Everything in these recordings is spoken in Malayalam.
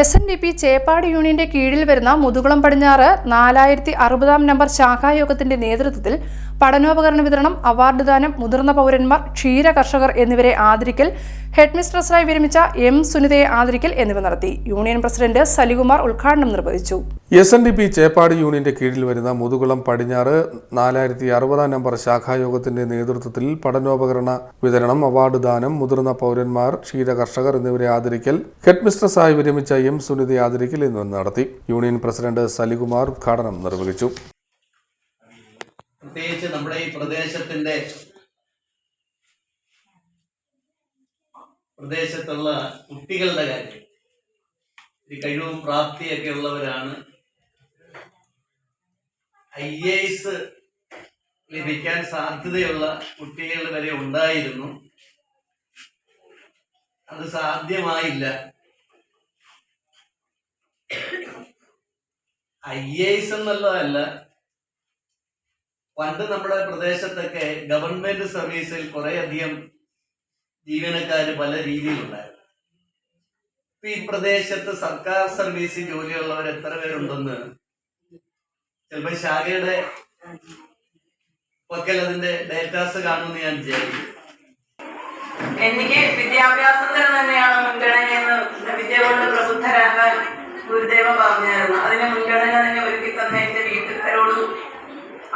S N D P Cheppad യൂണിയന്റെ കീഴിൽ വരുന്ന മുതുകുളം പടിഞ്ഞാറ് നാലായിരത്തി അറുപതാം നമ്പർ ശാഖായോഗത്തിന്റെ നേതൃത്വത്തിൽ പഠനോപകരണ വിതരണം അവാർഡ് ദാനം മുതിർന്ന പൗരന്മാർ ക്ഷീര കർഷകർ എന്നിവരെ ആദരിക്കൽ ഹെഡ് മിസ്ട്രസായി വിരമിച്ച എം സുനിതയെ ആദരിക്കൽ എന്നിവ നടത്തി. യൂണിയൻ പ്രസിഡന്റ് സലികുമാർ ഉദ്ഘാടനം നിർവഹിച്ചു. S N D P Cheppad യൂണിയന്റെ കീഴിൽ വരുന്ന മുതുകുളം പടിഞ്ഞാറ് നാലായിരത്തി അറുപതാം നമ്പർ ശാഖായോഗത്തിന്റെ നേതൃത്വത്തിൽ പഠനോപകരണ വിതരണം അവാർഡ് ദാനം മുതിർന്ന പൗരന്മാർ ക്ഷീര കർഷകർ എന്നിവരെ ആദരിക്കൽ ഹെഡ് മിസ്ട്രസായി വിരമിച്ച എം സുനിതയെ ആദരിക്കൽ എന്നിവ നടത്തി. യൂണിയൻ പ്രസിഡന്റ് സലികുമാർ ഉദ്ഘാടനം നിർവഹിച്ചു. പ്രത്യേകിച്ച് നമ്മുടെ ഈ പ്രദേശത്തിന്റെ പ്രദേശത്തുള്ള കുട്ടികളുടെ കാര്യം. ഈ കഴിവും പ്രാപ്തിയൊക്കെ ഉള്ളവരാണ് ഐ എസ് ലഭിക്കാൻ സാധ്യതയുള്ള കുട്ടികൾ വരെ ഉണ്ടായിരുന്നു. അത് സാധ്യമായില്ല. ഐ എസ് എന്നുള്ളതല്ല പണ്ട് നമ്മുടെ പ്രദേശത്തൊക്കെ ഗവൺമെന്റ് സർവീസിൽ കുറെ അധികം ജീവനക്കാർ പല രീതിയിലുണ്ടായിരുന്നു. ഇപ്പൊ ഈ പ്രദേശത്ത് സർക്കാർ സർവീസിൽ ജോലിയുള്ളവർ എത്ര പേരുണ്ടെന്ന് ചിലപ്പോ ശാഖയുടെ പക്കൽ അതിന്റെ ഡേറ്റാസ് കാണുമെന്ന് ഞാൻ വിചാരിക്കും എനിക്ക് വിദ്യാഭ്യാസത്തിന് തന്നെയാണ് മുൻഗണനയെന്ന് വിദ്യ കൊണ്ട് പ്രബുദ്ധരാകാൻ ഗുരുദേവ പറഞ്ഞായിരുന്നു. അതിന് മുൻഗണന തന്നെ ഒരുക്കി തന്ന എന്റെ വീട്ടുകാരോടും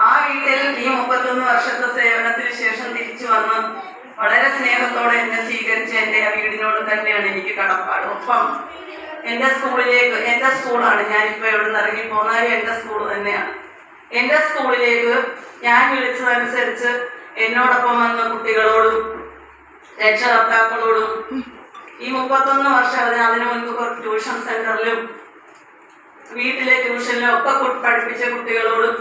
ആ വീട്ടിൽ ഈ മുപ്പത്തൊന്ന് വർഷത്തെ സേവനത്തിന് ശേഷം തിരിച്ചു വന്ന് വളരെ സ്നേഹത്തോടെ എന്നെ സ്വീകരിച്ച എന്റെ ആ വീടിനോട് തന്നെയാണ് എനിക്ക് കടപ്പാട്. ഒപ്പം എന്റെ സ്കൂളിലേക്ക് എന്റെ സ്കൂളാണ്. ഞാനിപ്പോൾ എവിടെ നിന്ന് ഇറങ്ങി പോന്നാലും എന്റെ സ്കൂൾ തന്നെയാണ്. എന്റെ സ്കൂളിലേക്ക് ഞാൻ വിളിച്ചതനുസരിച്ച് എന്നോടൊപ്പം വന്ന കുട്ടികളോടും രക്ഷകർത്താക്കളോടും ഈ മുപ്പത്തൊന്ന് വർഷം അതിന് അതിനു മുൻപ് കുറച്ച് ട്യൂഷൻ സെന്ററിലും വീട്ടിലെ ട്യൂഷനിലും ഒക്കെ പഠിപ്പിച്ച കുട്ടികളോടും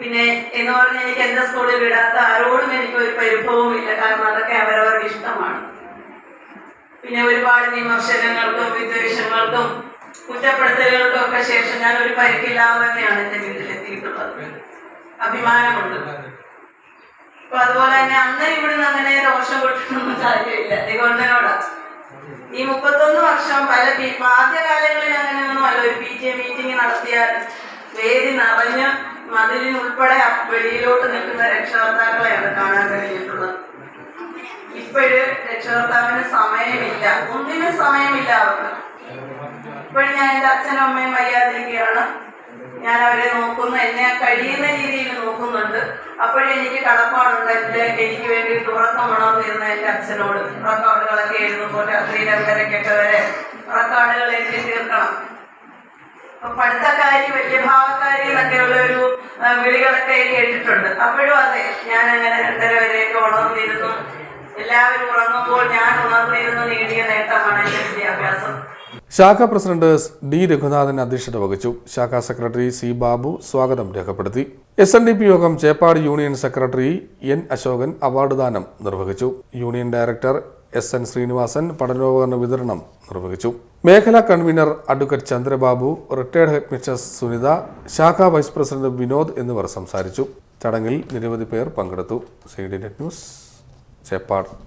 പിന്നെ എന്ന് പറഞ്ഞാൽ എനിക്ക് എന്റെ സ്കൂളിൽ വിടാത്ത ആരോടും എനിക്ക് ഒരു പരിഭവവും ഇല്ല. കാരണം അതൊക്കെ അവരവരുടെ ഇഷ്ടമാണ്. പിന്നെ ഒരുപാട് വിമർശനങ്ങൾക്കും വിദ്വേഷങ്ങൾക്കും കുറ്റപ്പെടുത്തലുകൾക്കും ഒക്കെ ശേഷം ഞാൻ ഒരു പരിക്കില്ലാതെ തന്നെയാണ് എന്റെ വീട്ടിലെത്തിയിട്ടുള്ളത്. അഭിമാനമുണ്ട്. അപ്പൊ അതുപോലെ തന്നെ അന്ന് ഇവിടുന്ന് അങ്ങനെ ദോഷം കൊടുക്കണമെന്ന് കാര്യമില്ല. നിഗോണ്ടനോട് ഈ മുപ്പത്തൊന്ന് വർഷം പല പി- ആദ്യകാലങ്ങളിൽ അങ്ങനെയൊന്നും അല്ല ഒരു പി ടി എ മീറ്റിംഗ് നടത്തിയാൽ വേദി നിറഞ്ഞ് മതിലിനുൾപ്പെടെ വെളിയിലോട്ട് നിൽക്കുന്ന രക്ഷകർത്താക്കളെയാണ് കാണാൻ കഴിഞ്ഞിട്ടുള്ളത്. ഇപ്പോഴ് രക്ഷകർത്താവിന് സമയമില്ല. ഒന്നിനും സമയമില്ല അവർക്ക്. ഇപ്പോഴും ഞാൻ എന്റെ അച്ഛനും അമ്മയും വയ്യാതിരിക്കുകയാണ്. ഞാൻ അവരെ നോക്കുന്നു. എന്നെ കഴിയുന്ന രീതിയിൽ നോക്കുന്നുണ്ട്. അപ്പോഴെനിക്ക് കടപ്പാടുണ്ട്. എന്റെ എനിക്ക് വേണ്ടി ഉറക്കമാണോ ഉണർന്നിരുന്ന എന്റെ അച്ഛനോട്. ഉറക്കാടുകളൊക്കെ എഴുതുമ്പോൾ രാത്രി രണ്ടരക്കൊക്കെ വരെ ഉറക്കാടുകൾ എഴുതി തീർക്കണം. പഠിത്തക്കാരി വലിയ ഭാവക്കാരി എന്നൊക്കെയുള്ള ഒരു വിളികളൊക്കെ കേട്ടിട്ടുണ്ട്. അപ്പോഴും അതെ ഞാൻ അങ്ങനെ രണ്ടര വരെയൊക്കെ ഉണർന്നിരുന്നു. എല്ലാവരും ഉറങ്ങുമ്പോൾ ഞാൻ ഉണർന്നിരുന്നു നേടിയ നേട്ടമാണ് എന്റെ വിദ്യാഭ്യാസം. ശാഖാ പ്രസിഡന്റ് ഡി രഘുനാഥൻ അധ്യക്ഷത വഹിച്ചു. ശാഖാ സെക്രട്ടറി സി ബാബു സ്വാഗതം രേഖപ്പെടുത്തി. എസ് എൻ ഡി പി യോഗം Cheppad union secretary N Ashokan award ദാനം നിർവഹിച്ചു. Union director S N Sreenivasan പഠനോപകരണ വിതരണം നിർവഹിച്ചു. മേഖലാ convener advocate Chandrababu retired headmistress Sunitha ശാഖാ വൈസ് പ്രസിഡന്റ് വിനോദ് എന്നിവർ സംസാരിച്ചു. ചടങ്ങിൽ നിരവധി പേർ പങ്കെടുത്തു. C D net news Cheppad.